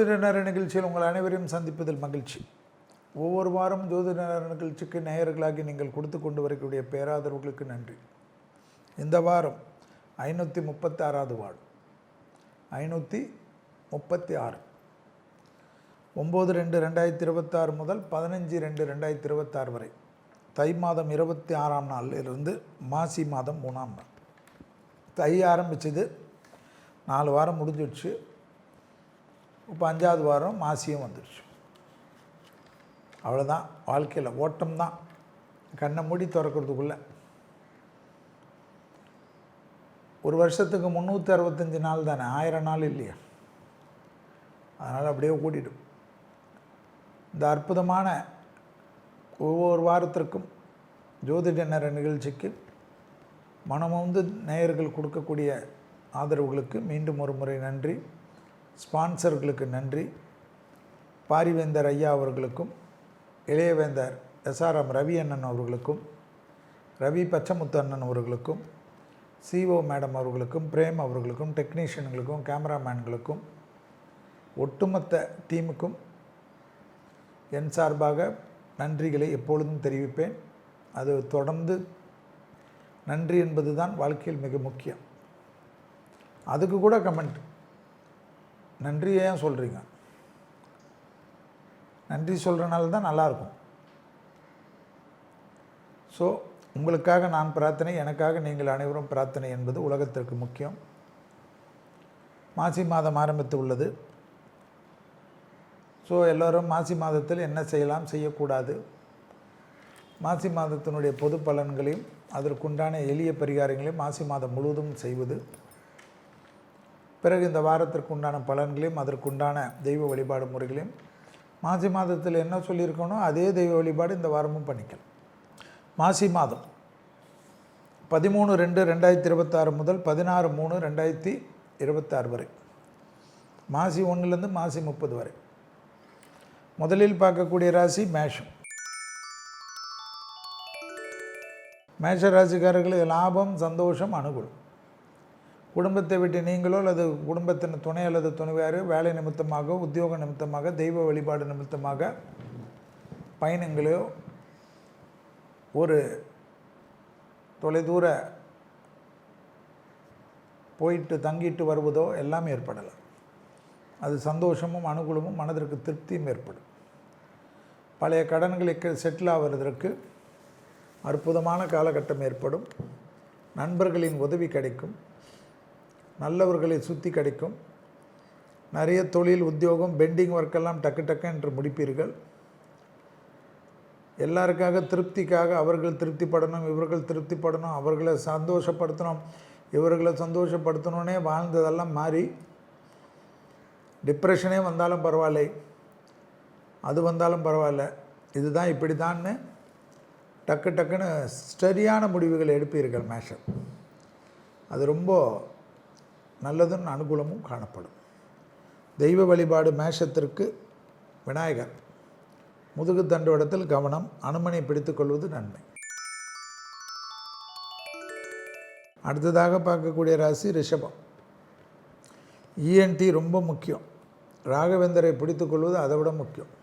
ஜோதிட நேர நிகழ்ச்சியில் உங்கள் அனைவரையும் சந்திப்பதில் மகிழ்ச்சி. ஒவ்வொரு வாரம் ஜோதிட நேர நிகழ்ச்சிக்கு நேயர்களாகி நீங்கள் கொடுத்து கொண்டு வரக்கூடிய பேராதரவுகளுக்கு நன்றி. இந்த வாரம் ஐநூற்றி முப்பத்தி ஆறாவது வார்டு ஐநூற்றி முப்பத்தி ஆறு ஒம்பது ரெண்டு ரெண்டாயிரத்தி இருபத்தாறு முதல் பதினஞ்சு ரெண்டு ரெண்டாயிரத்தி இருபத்தாறு வரை. தை மாதம் இருபத்தி ஆறாம் நாளிலிருந்து மாசி மாதம் மூணாம் நாள். தை ஆரம்பித்தது நாலு வாரம் முடிஞ்சிடுச்சு. இப்போ அஞ்சாவது வாரம் மாசியும் வந்துடுச்சு அவ்வளோதான் வாழ்க்கையில் ஓட்டம் தான். கண்ணை மூடி திறக்கிறதுக்குள்ளே. ஒரு வருஷத்துக்கு முந்நூற்றி அறுபத்தஞ்சி நாள் தானே? ஆயிரம் நாள் இல்லையா? அதனால் அப்படியே கூட்டிடும் இந்த அற்புதமான ஒவ்வொரு வாரத்திற்கும் ஜோதிட நேர நிகழ்ச்சிக்கு மனமுந்து நேயர்கள் கொடுக்கக்கூடிய ஆதரவுகளுக்கு மீண்டும் ஒரு முறை நன்றி. ஸ்பான்சர்களுக்கு நன்றி. பாரிவேந்தர் ஐயா அவர்களுக்கும் இளையவேந்தர் எஸ்ஆர்எம் ரவி அண்ணன் அவர்களுக்கும் ரவி பச்சமுத்து அண்ணன் அவர்களுக்கும் சிஓ மேடம் அவர்களுக்கும் பிரேம் அவர்களுக்கும் டெக்னீஷியன்களுக்கும் கேமராமேன்களுக்கும் ஒட்டுமொத்த டீமுக்கும் என் சார்பாக நன்றிகளை எப்பொழுதும் தெரிவிப்பேன். அது தொடர்ந்து நன்றி என்பது தான் வாழ்க்கையில் மிக முக்கியம். அதுக்கு கூட கமெண்ட் நன்றி ஏன் சொல்கிறீங்க நன்றி சொல்கிறனால தான் நல்லாயிருக்கும் ஸோ உங்களுக்காக நான் பிரார்த்தனை எனக்காக நீங்கள் அனைவரும் பிரார்த்தனை என்பது உலகத்திற்கு முக்கியம். மாசி மாதம் ஆரம்பித்து உள்ளது. ஸோ எல்லோரும் மாசி மாதத்தில் என்ன செய்யலாம் செய்யக்கூடாது. மாசி மாதத்தினுடைய பொது பலன்களையும் அதற்குண்டான எளிய பரிகாரங்களையும் மாசி மாதம் முழுவதும் செய்வது. பிறகு இந்த வாரத்திற்கு உண்டான பலன்களையும் அதற்குண்டான தெய்வ வழிபாடு முறைகளையும் மாசி மாதத்தில் என்ன சொல்லியிருக்கணும் அதே தெய்வ வழிபாடு இந்த வாரமும் பண்ணிக்கலாம். மாசி மாதம் பதிமூணு ரெண்டு ரெண்டாயிரத்தி இருபத்தாறு முதல் பதினாறு மூணு ரெண்டாயிரத்தி இருபத்தாறு வரை. மாசி ஒன்றுலேருந்து மாசி முப்பது வரை. முதலில் பார்க்கக்கூடிய ராசி மேஷம். மேஷ ராசிக்காரர்களுக்கு லாபம் சந்தோஷம் அனுகூலம். குடும்பத்தை விட்டு நீங்களோ அல்லது குடும்பத்தின் துணை அல்லது துணைவியாரோ வேலை நிமித்தமாக உத்தியோக நிமித்தமாக தெய்வ வழிபாடு நிமித்தமாக பயணங்களோ ஒரு தொலைதூர போயிட்டு தங்கிட்டு வருவதோ எல்லாம் ஏற்படலாம். அது சந்தோஷமும் அனுகூலமும் மனதிற்கு திருப்தியும் ஏற்படும். பழைய கடன்களுக்கு செட்டில் ஆவதற்கு அற்புதமான காலகட்டம் ஏற்படும். நண்பர்களின் உதவி கிடைக்கும். நல்லவர்களை சுற்றி கிடைக்கும். நிறைய தொழில் உத்தியோகம் பெண்டிங் ஒர்க்கெல்லாம் டக்கு டக்கு என்று முடிப்பீர்கள். எல்லாருக்காக திருப்திக்காக அவர்கள் திருப்திப்படணும் இவர்கள் திருப்திப்படணும் அவர்களை சந்தோஷப்படுத்தணும் இவர்களை சந்தோஷப்படுத்தணுன்னே வாழ்ந்ததெல்லாம் மாறி டிப்ரெஷனே வந்தாலும் பரவாயில்லை அது வந்தாலும் பரவாயில்ல இதுதான் இப்படி தான்னு டக்கு டக்குன்னு சரியான முடிவுகளை எடுப்பீர்கள் மேஷம். அது ரொம்ப நல்லதும் அனுகூலமும் காணப்படும். தெய்வ வழிபாடு மேஷத்திற்கு விநாயகர். முதுகு தண்டோடத்தில் கவனம் அனுமனை பிடித்துக்கொள்வது நன்மை. அடுத்ததாக பார்க்கக்கூடிய ராசி ரிஷபம். இஎன்டி ரொம்ப முக்கியம். ராகவேந்தரை பிடித்துக்கொள்வது அதை விட முக்கியம்.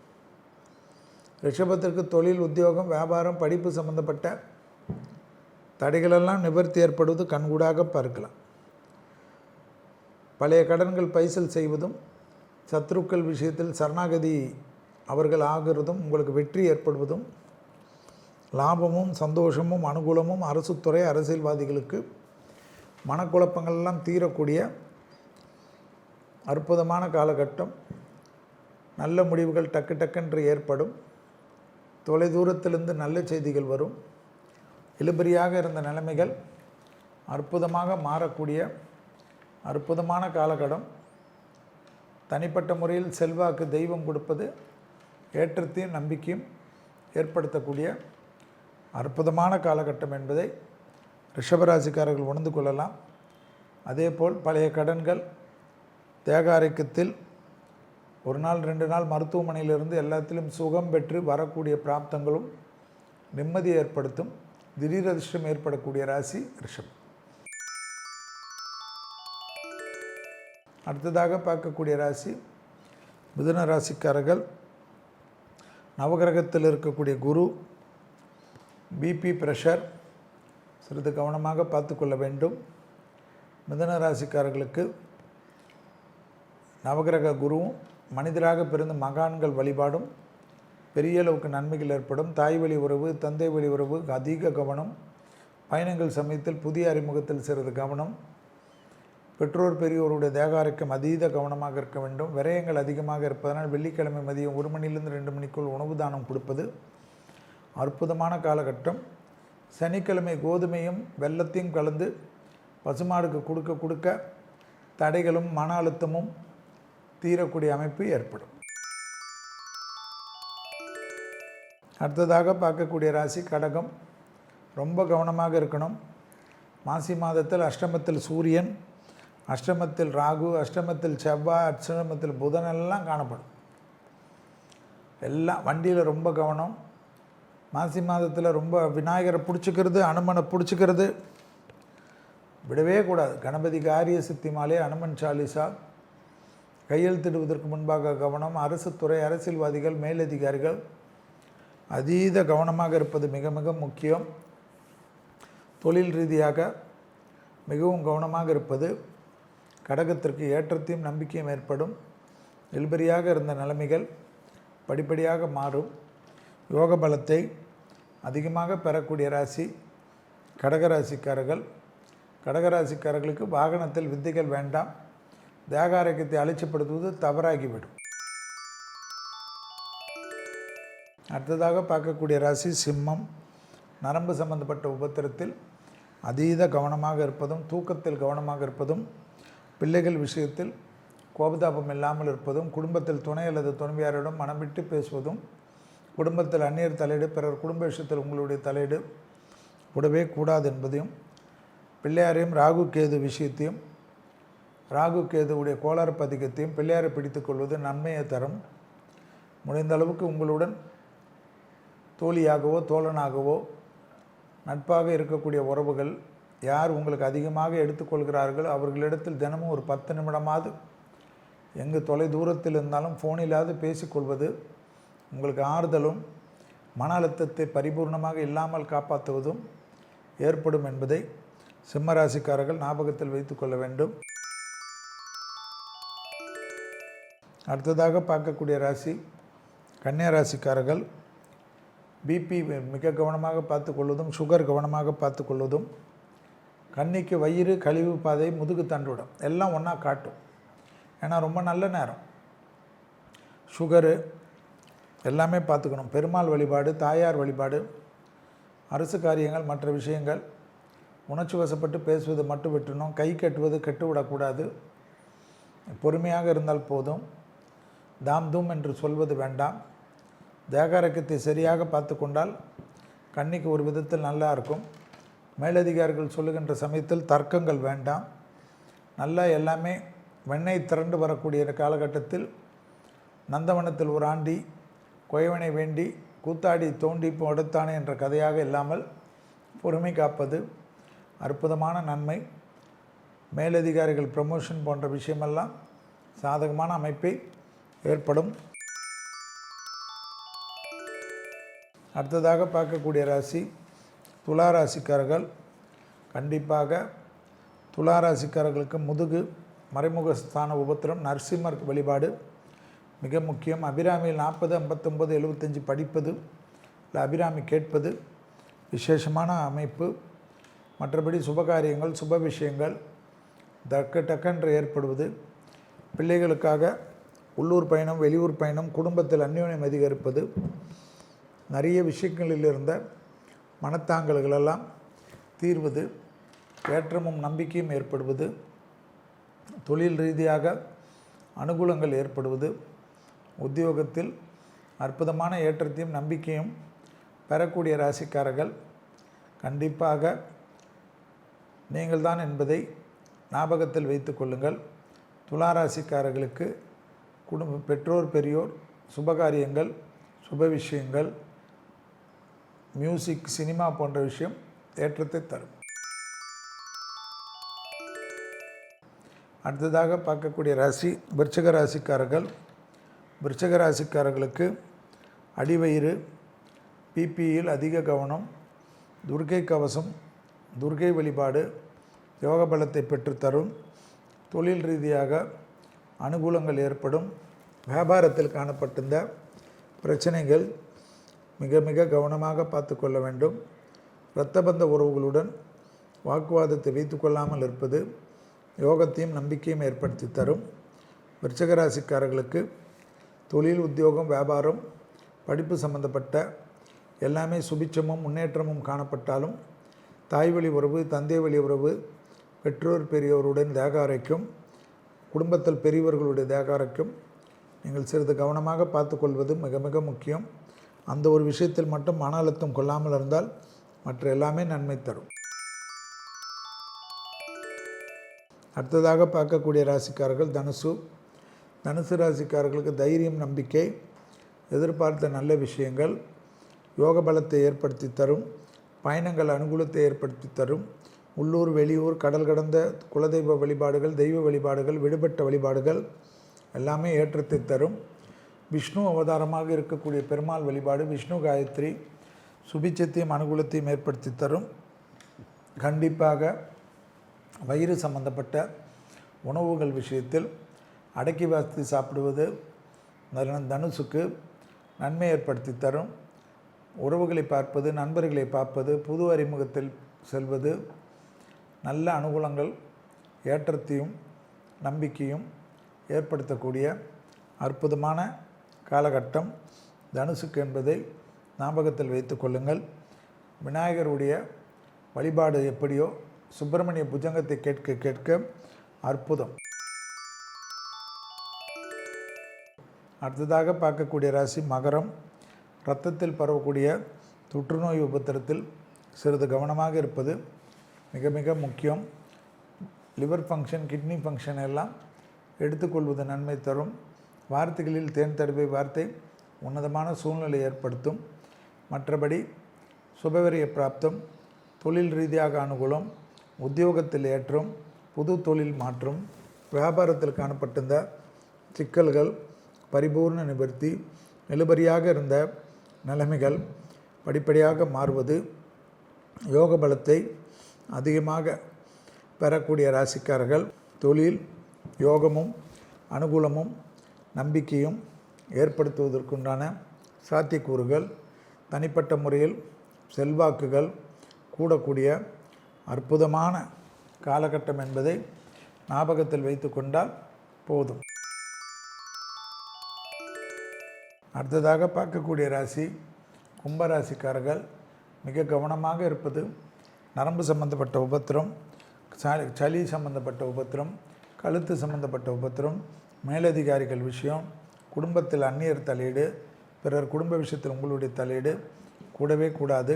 ரிஷபத்திற்கு தொழில் உத்தியோகம் வியாபாரம் படிப்பு சம்பந்தப்பட்ட தடைகளெல்லாம் நிவர்த்தி ஏற்படுவது கண்கூடாக பார்க்கலாம். பழைய கடன்கள் பைசல் செய்வதும் சத்ருக்கள் விஷயத்தில் சரணாகதி அவர்கள் ஆகிறதும் உங்களுக்கு வெற்றி ஏற்படுவதும் லாபமும் சந்தோஷமும் அனுகூலமும் அரசு துறை அரசியல்வாதிகளுக்கு மனக்குழப்பங்கள்லாம் தீரக்கூடிய அற்புதமான காலகட்டம். நல்ல முடிவுகள் டக்கு டக்குன்று ஏற்படும். தொலைதூரத்திலிருந்து நல்ல செய்திகள் வரும். இழுபறியாக இருந்த நிலைமைகள் அற்புதமாக மாறக்கூடிய அற்புதமான காலகட்டம் தனிப்பட்ட முறையில் செல்வாக்கு தெய்வம் கொடுப்பது ஏற்றத்தையும் நம்பிக்கையும் ஏற்படுத்தக்கூடிய அற்புதமான காலகட்டம் என்பதை ரிஷபராசிக்காரர்கள் உணர்ந்து கொள்ளலாம். அதேபோல் பழைய கடன்கள் தேக ஒரு நாள் ரெண்டு நாள் மருத்துவமனையிலிருந்து எல்லாத்திலும் சுகம் பெற்று வரக்கூடிய பிராப்தங்களும் நிம்மதியை ஏற்படுத்தும். திடீர் அதிர்ஷ்டம் ஏற்படக்கூடிய ராசி ரிஷபம். அடுத்ததாக பார்க்கக்கூடிய ராசி மிதுன ராசிக்காரர்கள். நவகிரகத்தில் இருக்கக்கூடிய குரு பிபி ப்ரெஷர் சிறிது கவனமாக பார்த்துக்கொள்ள வேண்டும். மிதன ராசிக்காரர்களுக்கு நவகிரக குருவும் மனிதராக பிறந்த மகான்கள் வழிபாடும் பெரிய அளவுக்கு நன்மைகள் ஏற்படும். தாய் வழி உறவு தந்தை வழி உறவு அதிக கவனம். பயணங்கள் சமயத்தில் புதிய அறிமுகத்தில் சிறிது கவனம். பெற்றோர் பெரியோருடைய தேக அதீத கவனமாக இருக்க வேண்டும். விரயங்கள் அதிகமாக இருப்பதனால் வெள்ளிக்கிழமை மதியம் ஒரு மணிலிருந்து ரெண்டு மணிக்குள் உணவு தானம் கொடுப்பது அற்புதமான காலகட்டம். சனிக்கிழமை கோதுமையும் வெள்ளத்தையும் கலந்து பசுமாடுக்கு கொடுக்க கொடுக்க தடைகளும் மன அழுத்தமும் தீரக்கூடிய அமைப்பு ஏற்படும். அடுத்ததாக பார்க்கக்கூடிய ராசி கடகம். ரொம்ப கவனமாக இருக்கணும். மாசி மாதத்தில் அஷ்டமத்தில் சூரியன். அஷ்டமத்தில் ராகு அஷ்டமத்தில் செவ்வாய் அஷ்டமத்தில் புதன் எல்லாம் காணப்படும். எல்லாம் வண்டியில் ரொம்ப கவனம். மாசி மாதத்தில் ரொம்ப விநாயகரை பிடிச்சிக்கிறது அனுமனை பிடிச்சிக்கிறது. விடவே கூடாது. கணபதி காரிய சித்தி மாலை அனுமன் சாலிசா. கையெழுத்திடுவதற்கு முன்பாக கவனம். அரசு துறை அரசியல்வாதிகள் மேலதிகாரிகள். அதீத கவனமாக இருப்பது மிக மிக முக்கியம். தொழில் ரீதியாக மிகவும் கவனமாக இருப்பது. கடகத்திற்கு ஏற்றத்தையும் நம்பிக்கையும் ஏற்படும். இழுபறியாக இருந்த நிலைமைகள் படிப்படியாக மாறும். யோக பலத்தை அதிகமாக பெறக்கூடிய ராசி கடகராசிக்காரர்கள். கடகராசிக்காரர்களுக்கு வாகனத்தில் வித்தைகள் வேண்டாம். தேக ஆரோக்கியத்தை அலட்சிப்படுத்துவது தவறாகிவிடும். அடுத்ததாக பார்க்கக்கூடிய ராசி சிம்மம். நரம்பு சம்பந்தப்பட்ட உபத்திரத்தில் அதீத கவனமாக இருப்பதும் தூக்கத்தில் கவனமாக இருப்பதும் பிள்ளைகள் விஷயத்தில் கோபதாபம் இல்லாமல் இருப்பதும் குடும்பத்தில் துணை அல்லது துணைவியாரிடம் மனம் விட்டு பேசுவதும் குடும்பத்தில் அந்நியர் தலையீடு பிறர் குடும்ப விஷயத்தில் உங்களுடைய தலையீடு கூடவே கூடாது என்பதையும் பிள்ளையாரையும் ராகு கேது விஷயத்தையும் ராகு கேதுவுடைய கோளாறு பதிகத்தையும் பிள்ளையாரை பிடித்துக்கொள்வது நன்மையை தரும். முடிந்த அளவுக்கு உங்களுடன் தோழியாகவோ தோழனாகவோ நட்பாக இருக்கக்கூடிய உறவுகள் யார் உங்களுக்கு அதிகமாக எடுத்துக்கொள்கிறார்கள் அவர்களிடத்தில் தினமும் ஒரு பத்து நிமிடமாவது எங்கு தொலை தூரத்தில் இருந்தாலும் ஃபோனிலாவது பேசிக்கொள்வது உங்களுக்கு ஆறுதலும் மன அழுத்தத்தை பரிபூர்ணமாக இல்லாமல் காப்பாற்றுவதும் ஏற்படும் என்பதை சிம்மராசிக்காரர்கள் ஞாபகத்தில் வைத்துக்கொள்ள வேண்டும். அடுத்ததாக பார்க்கக்கூடிய ராசி கன்னியா ராசிக்காரர்கள் பிபி மிக கவனமாக பார்த்து கொள்வதும் சுகர் கவனமாக பார்த்து கொள்வதும் கன்னிக்கு வயிறு கழிவு பாதை முதுகு தண்டுவிடும். எல்லாம் ஒன்றா காட்டும். ஏன்னா ரொம்ப நல்ல நேரம். சுகரு எல்லாமே பார்த்துக்கணும். பெருமாள் வழிபாடு தாயார் வழிபாடு அரசு காரியங்கள் மற்ற விஷயங்கள் உணர்ச்சி வசப்பட்டு பேசுவது மட்டும் விட்டுணும் கை கட்டுவது கெட்டுவிடக்கூடாது பொறுமையாக இருந்தால் போதும். தாம் தூம் என்று சொல்வது வேண்டாம். தேகாரக்கத்தை சரியாக பார்த்து கொண்டால் கண்ணிக்கு ஒரு விதத்தில் நல்லா இருக்கும். மேலதிகாரிகள் சொல்லுகின்ற சமயத்தில் தர்க்கங்கள் வேண்டாம். நல்லா எல்லாமே வெண்ணெய் திரண்டு வரக்கூடிய காலகட்டத்தில் நந்தவனத்தில் ஒரு ஆண்டி கொயவனை வேண்டி கூத்தாடி தோண்டி அடுத்தானே என்ற கதையாக இல்லாமல் பொறுமை காப்பது அற்புதமான நன்மை. மேலதிகாரிகள் ப்ரமோஷன் போன்ற விஷயமெல்லாம் சாதகமான அமைப்பை ஏற்படும். அடுத்ததாக பார்க்கக்கூடிய ராசி துளாராசிக்காரர்கள் கண்டிப்பாக துலா ராசிக்காரர்களுக்கு முதுகு மறைமுக ஸ்தான உபத்திரம் நரசிம்மர் வழிபாடு மிக முக்கியம். அபிராமியில் நாற்பது ஐம்பத்தொம்பது எழுபத்தஞ்சி படிப்பது இல்லை அபிராமி கேட்பது விசேஷமான அமைப்பு. மற்றபடி சுபகாரியங்கள் சுப விஷயங்கள் டக்கு டக்கென்று ஏற்படுவது. பிள்ளைகளுக்காக உள்ளூர் பயணம் வெளியூர் பயணம் குடும்பத்தில் அந்யோன்யம் அதிகரிப்பது. நிறைய விஷயங்களில் இருந்த மனத்தாங்கல்களெல்லாம் தீர்வது ஏற்றமும் நம்பிக்கையும் ஏற்படுவது தொழில் ரீதியாக அனுகூலங்கள் ஏற்படுவது உத்தியோகத்தில் அற்புதமான ஏற்றத்தையும் நம்பிக்கையும் பெறக்கூடிய ராசிக்காரர்கள் கண்டிப்பாக நீங்கள்தான் என்பதை ஞாபகத்தில் வைத்து கொள்ளுங்கள். துலா ராசிக்காரர்களுக்கு குடும்ப பெற்றோர் பெரியோர் சுபகாரியங்கள் சுப விஷயங்கள் மியூசிக் சினிமா போன்ற விஷயம் ஏற்றத்தை தரும். அடுத்ததாக பார்க்கக்கூடிய ராசி விருச்சக ராசிக்காரர்கள். விருச்சக ராசிக்காரர்களுக்கு அடிவயிறு பிபியில் அதிக கவனம் துர்க்கை கவசம் துர்க்கை வழிபாடு யோக பலத்தை பெற்றுத்தரும் தொழில் ரீதியாக அனுகூலங்கள் ஏற்படும். வியாபாரத்தில் காணப்பட்டிருந்த பிரச்சனைகள் மிக மிக கவனமாக பார்த்து கொள்ள வேண்டும். இரத்தபந்த உறவுகளுடன் வாக்குவாதத்தை வைத்து கொள்ளாமல் இருப்பது யோகத்தையும் நம்பிக்கையும் ஏற்படுத்தி தரும். விருச்சகராசிக்காரர்களுக்கு தொழில் உத்தியோகம் வியாபாரம் படிப்பு சம்பந்தப்பட்ட எல்லாமே சுபிட்சமும் முன்னேற்றமும் காணப்பட்டாலும் தாய் வழி உறவு தந்தை வழி உறவு பெற்றோர் பெரியோருடன் தேகாரைக்கும் குடும்பத்தில் பெரியவர்களுடைய தேகாரைக்கும் நீங்கள் சிறிது கவனமாக பார்த்துக்கொள்வது மிக மிக முக்கியம். அந்த ஒரு விஷயத்தில் மட்டும் மன அழுத்தம் கொள்ளாமல் இருந்தால் மற்ற எல்லாமே நன்மை தரும். அடுத்ததாக பார்க்கக்கூடிய ராசிக்காரர்கள் தனுசு. தனுசு ராசிக்காரர்களுக்கு தைரியம் நம்பிக்கை எதிர்பார்த்த நல்ல விஷயங்கள் யோக பலத்தை ஏற்படுத்தி தரும் பயணங்கள் அனுகூலத்தை ஏற்படுத்தி தரும் உள்ளூர் வெளியூர் கடல் கடந்த குலதெய்வ வழிபாடுகள் தெய்வ வழிபாடுகள் விடுபட்ட வழிபாடுகள் எல்லாமே ஏற்றத்தை தரும். விஷ்ணு அவதாரமாக இருக்கக்கூடிய பெருமாள் வழிபாடு விஷ்ணு காயத்ரி சுபிச்சத்தையும் அனுகூலத்தையும் ஏற்படுத்தி தரும். கண்டிப்பாக வயிறு சம்பந்தப்பட்ட உணவுகள் விஷயத்தில் அடக்கி வாசி சாப்பிடுவது தனுசுக்கு நன்மை ஏற்படுத்தி தரும். உறவுகளை பார்ப்பது நண்பர்களை பார்ப்பது புது அறிமுகத்தில் செல்வது நல்ல அனுகூலங்கள் ஏற்றத்தையும் நம்பிக்கையும் ஏற்படுத்தக்கூடிய அற்புதமான காலகட்டம் தனுசுக்கு என்பதை ஞாபகத்தில் வைத்து கொள்ளுங்கள். விநாயகருடைய வழிபாடு எப்படியோ சுப்பிரமணிய புஜங்கத்தை கேட்க கேட்க அற்புதம். அடுத்ததாக பார்க்கக்கூடிய ராசி மகரம். இரத்தத்தில் பரவக்கூடிய தொற்றுநோய் உபத்திரத்தில் சிறிது கவனமாக இருப்பது மிக மிக முக்கியம். லிவர் ஃபங்க்ஷன் கிட்னி ஃபங்க்ஷன் எல்லாம் எடுத்துக்கொள்வது நன்மை தரும். வார்த்தைகளில் தேன் தடுப்பை வார்த்தை உன்னதமான சூழ்நிலை ஏற்படுத்தும். மற்றபடி சுபவரிய பிராப்தம் தொழில் ரீதியாக அனுகூலம் உத்தியோகத்தில் ஏற்றம் புது தொழில் மாற்றம் வியாபாரத்தில் காணப்பட்டிருந்த சிக்கல்கள் பரிபூர்ண நிவர்த்தி நிலுபரியாக இருந்த நிலைமைகள் படிப்படியாக மாறுவது யோக பலத்தை அதிகமாக பெறக்கூடிய ராசிக்காரர்கள் தொழில் யோகமும் அனுகூலமும் நம்பிக்கையும் ஏற்படுத்துவதற்குண்டான சாத்தியக்கூறுகள் தனிப்பட்ட முறையில் செல்வாக்குகள் கூடக்கூடிய அற்புதமான காலகட்டம் என்பதை ஞாபகத்தில் வைத்து கொண்டால் போதும். அடுத்ததாக பார்க்கக்கூடிய ராசி கும்பராசிக்காரர்கள். மிக கவனமாக இருப்பது நரம்பு சம்பந்தப்பட்ட உபத்திரம் சளி சளி சம்பந்தப்பட்ட உபத்திரம் கழுத்து சம்பந்தப்பட்ட உபத்திரம் மேலதிகாரிகள் விஷயம் குடும்பத்தில் அந்நியர் தலையீடு பிறர் குடும்ப விஷயத்தில் உங்களுடைய தலையீடு கூடவே கூடாது.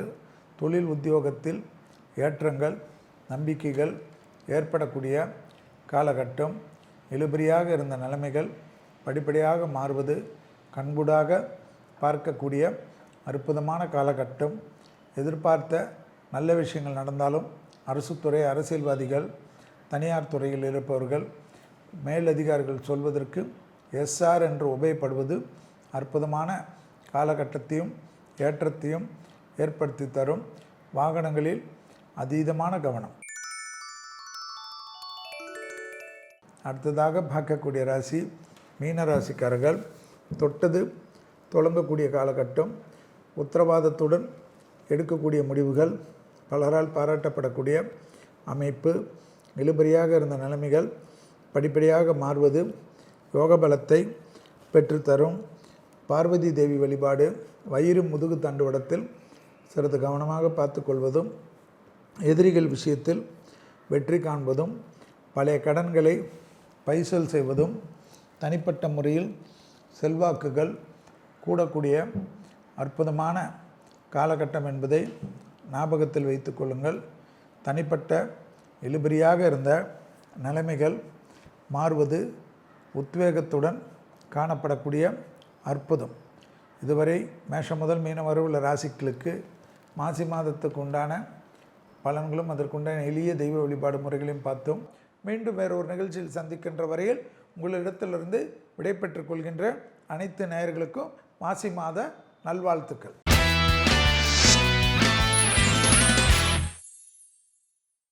தொழில் உத்தியோகத்தில் ஏற்றங்கள் நம்பிக்கைகள் ஏற்படக்கூடிய காலகட்டம் இழுபறியாக இருந்த நிலைமைகள் படிப்படியாக மாறுவது கண்கூடாக பார்க்கக்கூடிய அற்புதமான காலகட்டம் எதிர்பார்த்த நல்ல விஷயங்கள் நடந்தாலும் அரசுத்துறை அரசியல்வாதிகள் தனியார் துறையில் இருப்பவர்கள் மேலதிகாரிகள் சொல்வதற்கு எஸ்ஆர் என்று உபயோகப்படுவது அற்புதமான காலகட்டத்தையும் ஏற்றத்தையும் ஏற்படுத்தி தரும் வாகனங்களில் அதீதமான கவனம். அடுத்ததாக பார்க்கக்கூடிய ராசி மீன ராசிக்காரர்கள். தொட்டது தொடங்கக்கூடிய காலகட்டம். உத்தரவாதத்துடன் எடுக்கக்கூடிய முடிவுகள் பலரால் பாராட்டப்படக்கூடிய அமைப்பு இழுபறியாக இருந்த நிலைமைகள் படிப்படியாக மாறுவது யோக பலத்தை பெற்றுத்தரும். பார்வதி தேவி வழிபாடு வயிறு முதுகு தண்டுவடத்தில் சிறிது கவனமாக பார்த்துக்கொள்வதும் எதிரிகள் விஷயத்தில் வெற்றி காண்பதும் பழைய கடன்களை பைசல் செய்வதும் தனிப்பட்ட முறையில் செல்வாக்குகள் கூடக்கூடிய அற்புதமான காலகட்டம் என்பதை ஞாபகத்தில் வைத்து கொள்ளுங்கள். தனிப்பட்ட இழுபறியாக இருந்த நிலைமைகள் மாறுவது உத்வேகத்துடன் காணப்படக்கூடிய அற்புதம். இதுவரை மேஷம் முதல் மீனம் வரை உள்ள ராசிக்களுக்கு மாசி மாதத்துக்கு உண்டான பலன்களும் அதற்குண்டான எளிய தெய்வ வழிபாடு முறைகளையும் பார்த்தோம். மீண்டும் வேறு ஒரு நிகழ்ச்சியில் சந்திக்கின்ற வரையில் உங்களிடத்திலிருந்து விடைபெற்றுக் கொள்கின்ற அனைத்து நேயர்களுக்கும் மாசி மாத நல்வாழ்த்துக்கள்.